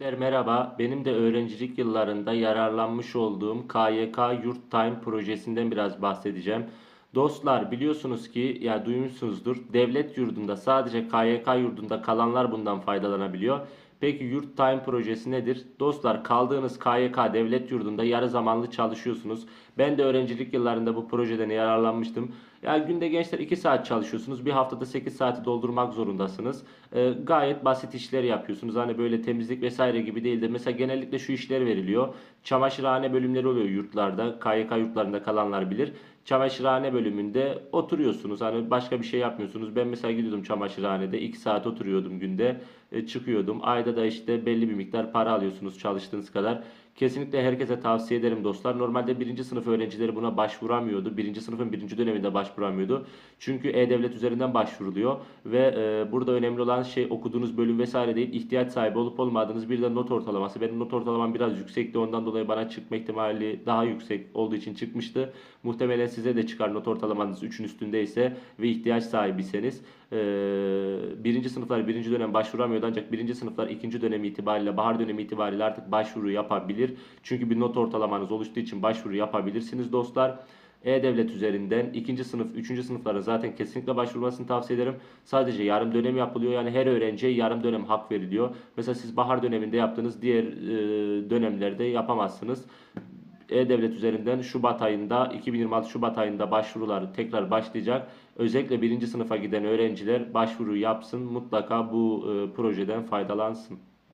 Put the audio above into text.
Merhaba, benim de öğrencilik yıllarında yararlanmış olduğum KYK Yurt Time projesinden biraz bahsedeceğim. Dostlar biliyorsunuz ki ya duymuşsunuzdur devlet yurdunda sadece KYK yurdunda kalanlar bundan faydalanabiliyor. Peki Yurt Time projesi nedir? Dostlar kaldığınız KYK devlet yurdunda yarı zamanlı çalışıyorsunuz. Ben de öğrencilik yıllarında bu projeden yararlanmıştım. Yani günde gençler 2 saat çalışıyorsunuz. Bir haftada 8 saati doldurmak zorundasınız. Ee, gayet basit işler yapıyorsunuz. Hani böyle temizlik vesaire gibi değil de mesela genellikle şu işler veriliyor. Çamaşırhane bölümleri oluyor yurtlarda. KYK yurtlarında kalanlar bilir. Çamaşırhane bölümünde oturuyorsunuz. Hani başka bir şey yapmıyorsunuz. Ben mesela gidiyordum çamaşırhanede 2 saat oturuyordum günde. E, çıkıyordum. Ayda da işte belli bir miktar para alıyorsunuz çalıştığınız kadar. Kesinlikle herkese tavsiye ederim dostlar. Normalde birinci sınıf öğrencileri buna başvuramıyordu. Birinci sınıfın birinci döneminde başvuramıyordu. Çünkü E-Devlet üzerinden başvuruluyor. Ve e, burada önemli olan şey okuduğunuz bölüm vesaire değil. ihtiyaç sahibi olup olmadığınız bir de not ortalaması. Benim not ortalamam biraz yüksekti. Ondan dolayı bana çıkma ihtimali daha yüksek olduğu için çıkmıştı. Muhtemelen size de çıkar not ortalamanız 3'ün üstündeyse ve ihtiyaç sahibiyseniz. E, birinci sınıflar birinci dönem başvuramıyordu ancak birinci sınıflar ikinci dönem itibariyle bahar dönemi itibariyle artık başvuru yapabilir. Çünkü bir not ortalamanız oluştuğu için başvuru yapabilirsiniz dostlar. E-Devlet üzerinden ikinci sınıf, üçüncü sınıfların zaten kesinlikle başvurmasını tavsiye ederim. Sadece yarım dönem yapılıyor. Yani her öğrenciye yarım dönem hak veriliyor. Mesela siz bahar döneminde yaptığınız diğer e, dönemlerde yapamazsınız. E-Devlet üzerinden Şubat ayında 2026 Şubat ayında başvurular tekrar başlayacak. Özellikle birinci sınıfa giden öğrenciler başvuru yapsın. Mutlaka bu e, projeden faydalansın.